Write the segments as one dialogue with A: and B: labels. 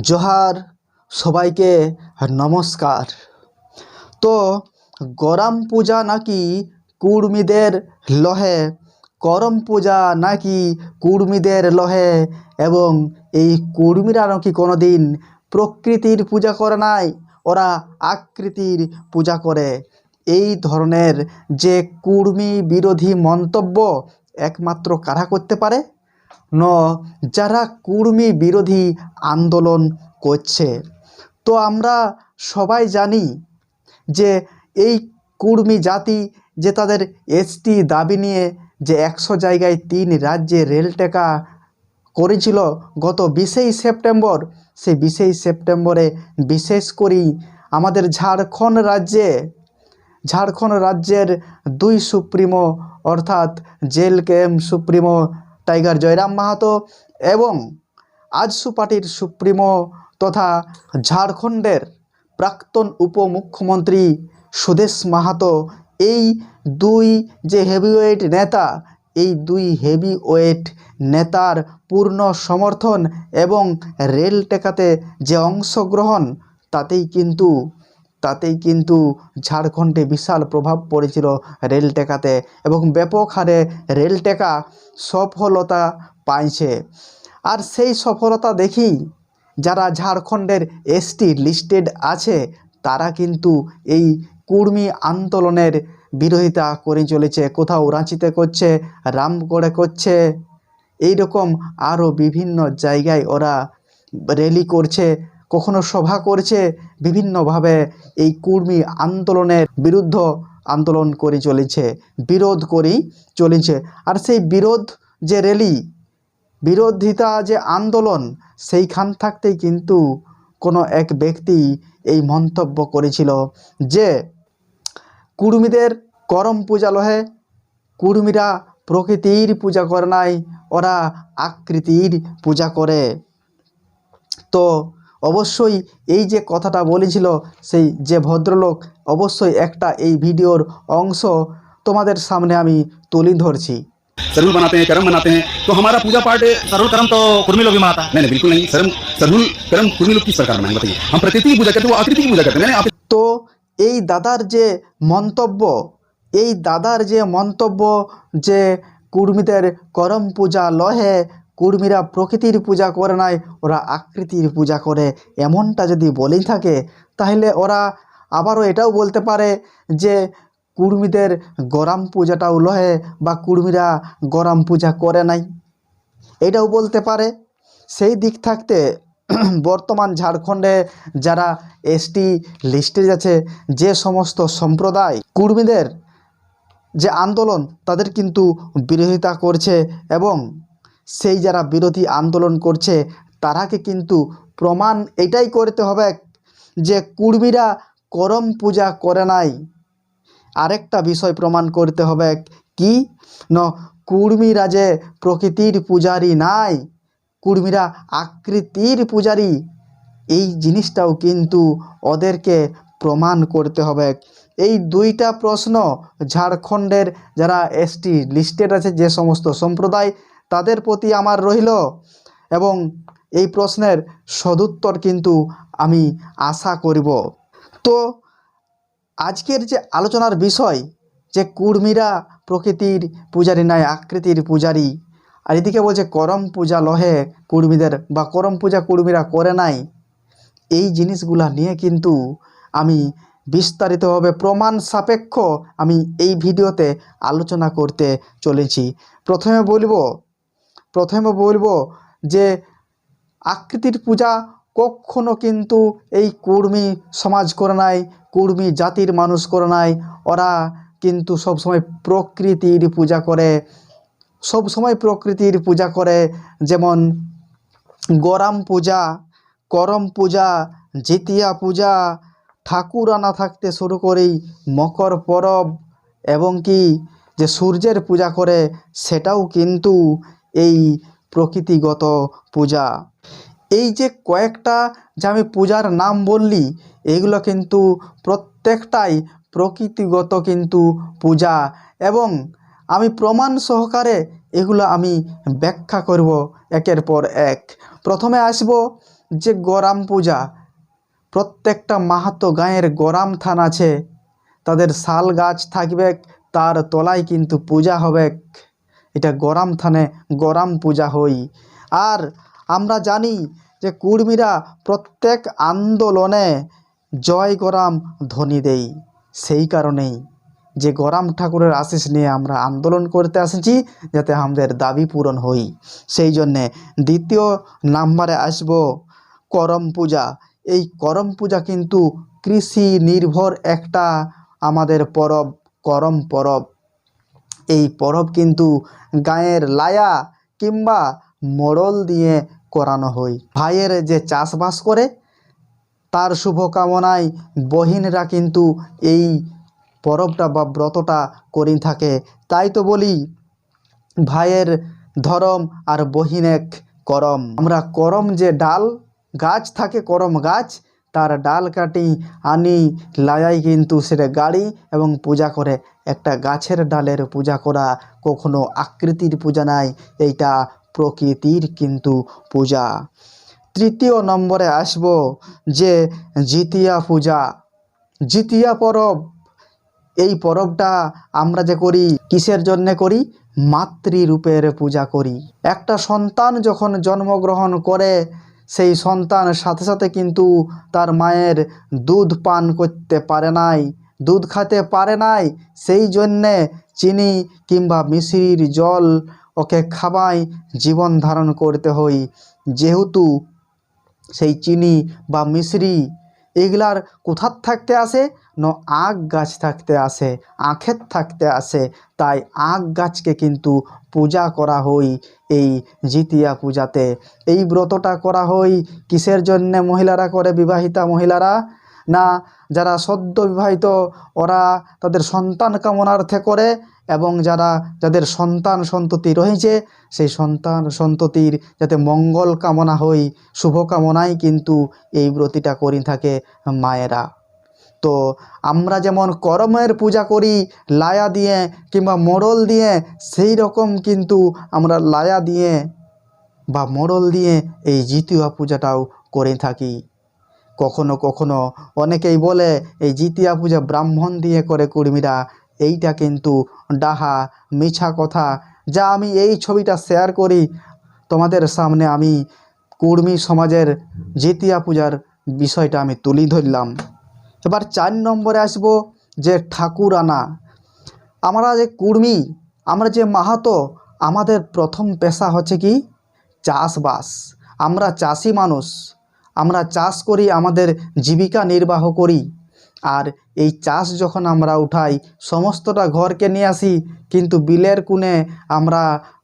A: জোহার, সবাইকে নমস্কার। তো গরম পূজা নাকি কুর্মীদের লহে? করম পূজা নাকি কুর্মীদের লহে? এবং এই কুর্মীরা নাকি কোনো দিন প্রকৃতির পূজা করে নাই? ওরা আকৃতির পূজা করে। এই ধরনের যে কুর্মী বিরোধী মন্তব্য একমাত্র কারা করতে পারে? ন, যারা কুর্মী বিরোধী আন্দোলন করছে। তো আমরা সবাই জানি যে এই কুর্মী জাতি যে তাদের এসটি দাবি নিয়ে যে একশো জায়গায় তিন রাজ্যে রেল টেকা করেছিল গত বিশেই সেপ্টেম্বর, সেই বিশেই সেপ্টেম্বরে বিশেষ করেই আমাদের ঝাড়খণ্ড রাজ্যে, ঝাড়খণ্ড রাজ্যের দুই সুপ্রিমো অর্থাৎ জেল কেএম সুপ্রিমো টাইগার জয়রাম মাহাতো এবং আজসু পার্টির সুপ্রিমো তথা ঝাড়খণ্ডের প্রাক্তন উপমুখ্যমন্ত্রী সুদেশ মাহাতো এই দুই যে হেভিওয়েট নেতা, এই দুই হেভিওয়েট নেতার পূর্ণ সমর্থন এবং রেল টেকাতে যে অংশগ্রহণ, তাতেই কিন্তু তাতেই কিন্তু ঝাড়খণ্ডে বিশাল প্রভাব পড়েছিল রেল টেকাতে এবং ব্যাপক হারে রেল টেকা সফলতা পাইছে। আর সেই সফলতা দেখি যারা ঝাড়খণ্ডের এসটি লিস্টেড আছে, তারা কিন্তু এই কুর্মী আন্দোলনের বিরোধিতা করে চলেছে। কোথাও রাঁচিতে করছে, রামগড়ে করছে এই রকম আরও বিভিন্ন জায়গায় ওরা র্যালি করছে। কখনো সভা করছে বিভিন্নভাবে এই কুর্মী আন্দোলনের বিরুদ্ধ আন্দোলন করে চলেছে, বিরোধ করেই চলেছে। আর সেই বিরোধ যে র্যালি বিরোধিতা যে আন্দোলন, সেইখান থাকতেই কিন্তু কোনো এক ব্যক্তি এই মন্তব্য করেছিল যে, কুর্মীদের করম পূজা লহে, কুর্মীরা প্রকৃতির পূজা করে নাই, ওরা আকৃতির পূজা করে। তো অবশ্যই এই যে কথাটা বলেছিল সেই যে ভদ্রলোক অবশ্যই একটা এই ভিডিওর অংশ তোমাদের সামনে আমি তুলে ধরছি
B: सरहुल बनाते हैं करम बनाते हैं तो हमारा पूजा पाठ
C: सरहुल कर्म तो कुर्मी लोग भी मनाता है
B: नहीं नहीं बिल्कुल नहीं सरम सरहुल करम कुर्मी लोग की सरकार बनाए बताइए हम प्रकृति की पूजा करते हैं वो आकृति की पूजा करते हैं मैंने आप
A: তো এই দাদার যে মন্তব্য এই দাদার যে মন্তব্য যে কুর্মীদের করম পূজা লহে কুর্মীরা প্রকৃতির পূজা করে নাই, ওরা আকৃতির পূজা করে। এমনটা যদি বলেই থাকে, তাহলে ওরা আবারও এটাও বলতে পারে যে কুর্মীদের গরম পূজাটাও লহে বা কুর্মীরা গরম পূজা করে নাই। এটাও বলতে পারে। সেই দিক থাকতে বর্তমান ঝাড়খণ্ডে যারা এসটি লিস্টে আছে, যে সমস্ত সম্প্রদায় কুর্মীদের যে আন্দোলন, তাদের কিন্তু বিরোধিতা করছে এবং সেই যারা বিরোধী আন্দোলন করছে, তারাকে কিন্তু প্রমাণ এটাই করতে হবে যে কুর্মীরা করম পূজা করে নাই। আরেকটা বিষয় প্রমাণ করতে হবে কি? ন, কুর্মীরা যে প্রকৃতির পূজারি নাই, কুর্মীরা আকৃতির পূজারি, এই জিনিসটাও কিন্তু ওদেরকে প্রমাণ করতে হবে। এই দুইটা প্রশ্ন ঝাড়খণ্ডের যারা এসটি লিস্টেড আছে, যে সমস্ত সম্প্রদায় তাদের প্রতি আমার রইল এবং এই প্রশ্নের সদুত্তর কিন্তু আমি আশা করব। তো আজকের যে আলোচনার বিষয়, যে কুর্মীরা প্রকৃতির পূজারী নয়, আকৃতির পূজারী, আর এদিকে বলছে করম পূজা লহে কুর্মীদের বা করম পূজা কুর্মীরা করে নাই, এই জিনিসগুলা নিয়ে কিন্তু আমি বিস্তারিতভাবে প্রমাণ সাপেক্ষ আমি এই ভিডিওতে আলোচনা করতে চলেছি। প্রথমে বলব প্রথমে বলব যে আকৃতির পূজা কখনো কিন্তু এই কুর্মী সমাজ করে নাই, কুর্মী জাতির মানুষ করে নাই। ওরা কিন্তু সবসময় প্রকৃতির পূজা করে। সব সময় প্রকৃতির পূজা করে। যেমন গরম পূজা, করম পূজা, জিতিয়া পূজা, ঠাকুর আনা থাকতে শুরু করেই মকর পরব এবং কি যে সূর্যের পূজা করে, সেটাও কিন্তু এই প্রকৃতিগত পূজা। এই যে কয়েকটা যে আমি পূজার নাম বললি, এগুলো কিন্তু প্রত্যেকটাই প্রকৃতিগত কিন্তু পূজা এবং আমি প্রমাণ সহকারে এগুলো আমি ব্যাখ্যা করব একের পর এক। প্রথমে আসব যে গরাম পূজা। প্রত্যেকটা মাহাতো গাঁয়ের গরাম থান আছে, তাদের শাল গাছ থাকবে, তার তলায় কিন্তু পূজা হবে। এটা গরম থানে গরাম পূজা হই। আর আমরা জানি যে কুর্মীরা প্রত্যেক আন্দোলনে জয় গরাম ধ্বনি দেই। সেই কারণেই যে গরাম ঠাকুরের আশিস নিয়ে আমরা আন্দোলন করতে এসেছি যাতে আমাদের দাবি পূরণ হই। সেই জন্যে দ্বিতীয় নাম্বারে আসব করম পূজা। এই করম পূজা কিন্তু কৃষি নির্ভর একটা আমাদের পরব, করম পরব। এই পরব কিন্তু গায়ের লায়া কিংবা মোড়ল দিয়ে করানো হয় ভাইয়ের যে চাষবাস করে, তার শুভকামনায় বহিনরা কিন্তু এই পরবটা বা ব্রতটা করে থাকে। তাই তো বলি, ভাইয়ের ধরম আর বহিনেক করম। আমরা করম যে ডাল, গাছ থাকে করম গাছ তার ডাল কাটি আনি লাগাই কিন্তু সেটা গাড়ি এবং পূজা করে। একটা গাছের ডালের পূজা করা কখনো আকৃতির পূজা নাই, এইটা প্রকৃতির কিন্তু পূজা। তৃতীয় নম্বরে আসব যে জিতিয়া পূজা। জিতিয়া পরব, এই পরবটা আমরা যে করি, কিসের জন্যে করি? মাতৃরূপের পূজা করি। একটা সন্তান যখন জন্মগ্রহণ করে সেই সন্তান সাথে সাথে কিন্তু তার মায়ের দুধ পান করতে পারে নাই, দুধ খাতে পারে নাই, সেই জন্যে চিনি কিংবা মিশ্রির জল ওকে খাবায় জীবন ধারণ করতে হই যেহেতু সেই চিনি বা মিশ্রি এগুলার কোথার থাকতে আসে ন আখ গাছ থাকতে আসে আখের থাকতে আসে তাই আখ গাছকে কিন্তু পূজা করা হই এই জিতিয়া পূজাতে। এই ব্রতটা করা হই কিসের জন্যে মহিলারা করে বিবাহিতা মহিলারা? না যারা সদ্য বিবাহিত ওরা তাদের সন্তান কামনার্থে করে এবং যারা যাদের সন্তান সন্ততি রয়েছে, সেই সন্তান সন্ততির যাতে মঙ্গল কামনা হই শুভকামনাই কিন্তু এই ব্রতিটা করি থাকে মায়েরা। তো আমরা যেমন করমের পূজা করি, লায়া দিয়ে কিংবা মোড়ল দিয়ে, সেই রকম কিন্তু আমরা লায়া দিয়ে বা মোড়ল দিয়ে এই জিতুয়া পূজাটাও করে থাকি। কখনো কখনো অনেকেই বলে, এই জিতিয়া পূজা ব্রাহ্মণ দিয়ে করে কুর্মীরা, এইটা কিন্তু ডাহা, মিছা কথা। যা আমি এই ছবিটা শেয়ার করি, তোমাদের সামনে আমি কুর্মী সমাজের জিতিয়া পূজার বিষয়টা আমি তুলি ধরলাম। এবার চার নম্বরে আসব যে ঠাকুর আনা। আমরা যে কুর্মী, আমরা যে মাহাতো, আমাদের প্রথম পেশা হচ্ছে কি? চাষবাস। আমরা চাষি মানুষ। আমরা চাষ করি, আমাদের জীবিকা নির্বাহ করি। আর এই চাষ যখন আমরা উঠাই, সমস্তটা ঘরকে নিয়ে আসি, কিন্তু বিলের কোণে আমরা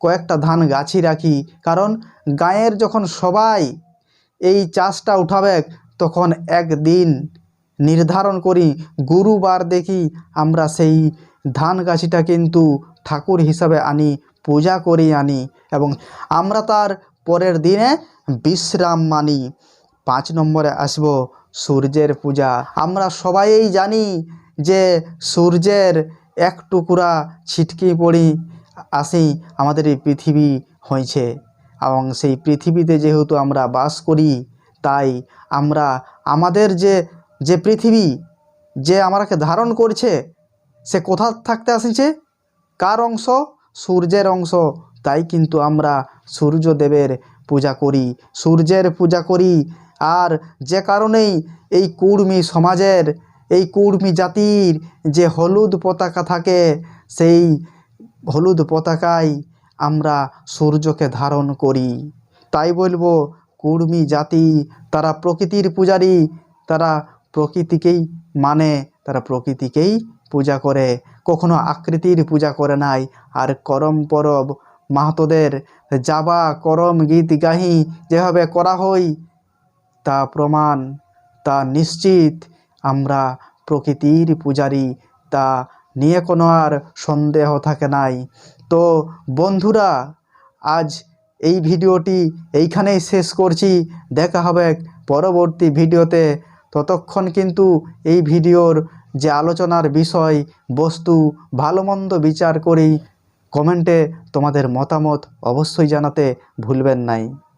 A: কয়েকটা ধান গাছি রাখি। কারণ গাঁয়ের যখন সবাই এই চাষটা উঠাবে, তখন একদিন নির্ধারণ করি, গুরুবার দেখি আমরা সেই ধান গাছিটা কিন্তু ঠাকুর হিসাবে আনি, পূজা করি আনি এবং আমরা তার পরের দিনে বিশ্রাম মানি। পাঁচ নম্বরে আসব সূর্যের পূজা। আমরা সবাই জানি যে সূর্যের এক টুকরা ছিটকে পড়ি আসি আমাদের এই পৃথিবী হয়েছে। এবং সেই পৃথিবীতে যেহেতু আমরা বাস করি, তাই আমরা আমাদের যে যে পৃথিবী যে আমাকে ধারণ করছে, সে কোথা থাকতে আসিছে? কার অংশ? সূর্যের অংশ। তাই কিন্তু আমরা সূর্যদেবের পূজা করি। সূর্যের পূজা করি আর যে কারণেই এই কুর্মী সমাজের, এই কুর্মী জাতির যে হলুদ পতাকা থাকে, সেই হলুদ পতাকায় আমরা সূর্যকে ধারণ করি। তাই বলব, কুর্মী জাতি তারা প্রকৃতির পূজারী, তারা প্রকৃতিকেই মানে তারা প্রকৃতিকেই পূজা করে। কখনো আকৃতির পূজা করে নাই, আর করম পরব মাহাতোদের যাবা করম গীত গাহি যেভাবে করা হয় তা প্রমাণ, তা নিশ্চিত, আমরা প্রকৃতির পূজারী, তা নিয়ে কোনো আর সন্দেহ থাকে নাই। তো বন্ধুরা, আজ এই ভিডিওটি এইখানেই শেষ করছি। দেখা হবে পরবর্তী ভিডিওতে। ততক্ষণ কিন্তু এই ভিডিওর যে আলোচনার বিষয়, বস্তু ভালো মন্দ বিচার করি, কমেন্টে তোমাদের মতামত অবশ্যই জানাতে ভুলবেন নাই।